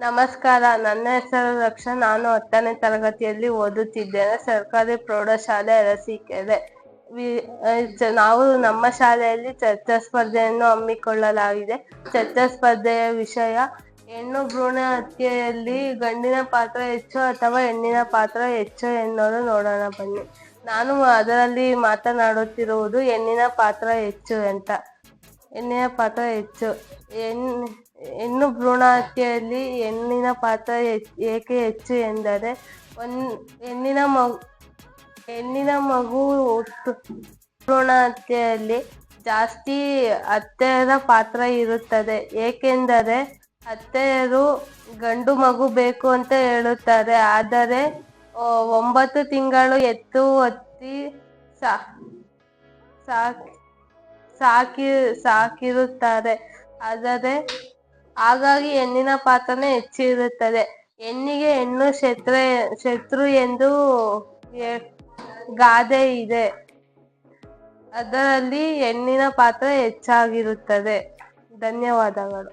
ನಮಸ್ಕಾರ, ನನ್ನ ಹೆಸರು ರಕ್ಷಾ ನಾನು ಹತ್ತನೇ ತರಗತಿಯಲ್ಲಿ ಓದುತ್ತಿದ್ದೇನೆ. ಸರ್ಕಾರಿ ಪ್ರೌಢಶಾಲೆ ಅರಸೀಕೆರೆ. ನಾವು ನಮ್ಮ ಶಾಲೆಯಲ್ಲಿ ಚರ್ಚಾ ಸ್ಪರ್ಧೆಯನ್ನು ಹಮ್ಮಿಕೊಳ್ಳಲಾಗಿದೆ. ಚರ್ಚಾ ಸ್ಪರ್ಧೆಯ ವಿಷಯ, ಹೆಣ್ಣು ಭ್ರೂಣ ಹತ್ಯೆಯಲ್ಲಿ ಗಂಡಿನ ಪಾತ್ರ ಹೆಚ್ಚು ಅಥವಾ ಹೆಣ್ಣಿನ ಪಾತ್ರ ಹೆಚ್ಚು ಎನ್ನೋದು ನೋಡೋಣ ಬನ್ನಿ. ನಾನು ಅದರಲ್ಲಿ ಮಾತನಾಡುತ್ತಿರುವುದು ಹೆಣ್ಣಿನ ಪಾತ್ರ ಹೆಚ್ಚು ಅಂತ. ಹೆಣ್ಣಿನ ಪಾತ್ರ ಹೆಚ್ಚು. ಹೆಣ್ಣು ಹೆಣ್ಣು ಭ್ರೂಣ ಹತ್ಯೆಯಲ್ಲಿ ಹೆಣ್ಣಿನ ಪಾತ್ರ ಏಕೆ ಹೆಚ್ಚು ಎಂದರೆ ಒನ್, ಹೆಣ್ಣಿನ ಮಗು ಹೆಣ್ಣಿನ ಮಗು ಭ್ರೂಣ ಹತ್ಯೆಯಲ್ಲಿ ಜಾಸ್ತಿ ಅತ್ತೆಯರ ಪಾತ್ರ ಇರುತ್ತದೆ. ಏಕೆಂದರೆ ಅತ್ತೆಯರು ಗಂಡು ಮಗು ಬೇಕು ಅಂತ ಹೇಳುತ್ತಾರೆ. ಆದರೆ ಒಂಬತ್ತು ತಿಂಗಳು ಎತ್ತು ಹೊತ್ತಿ ಸಾ, ಸಾಕಿ ಸಾಕಿ, ಸಾಕಿರುತ್ತಾರೆ. ಆದರೆ ಹಾಗಾಗಿ ಹೆಣ್ಣಿನ ಪಾತ್ರನೇ ಹೆಚ್ಚಿರುತ್ತದೆ. ಹೆಣ್ಣಿಗೆ ಹೆಣ್ಣು ಶತ್ರ, ಶತ್ರು ಎಂದು ಗಾದೆ ಇದೆ. ಅದರಲ್ಲಿ ಹೆಣ್ಣಿನ ಪಾತ್ರ ಹೆಚ್ಚಾಗಿರುತ್ತದೆ. ಧನ್ಯವಾದಗಳು.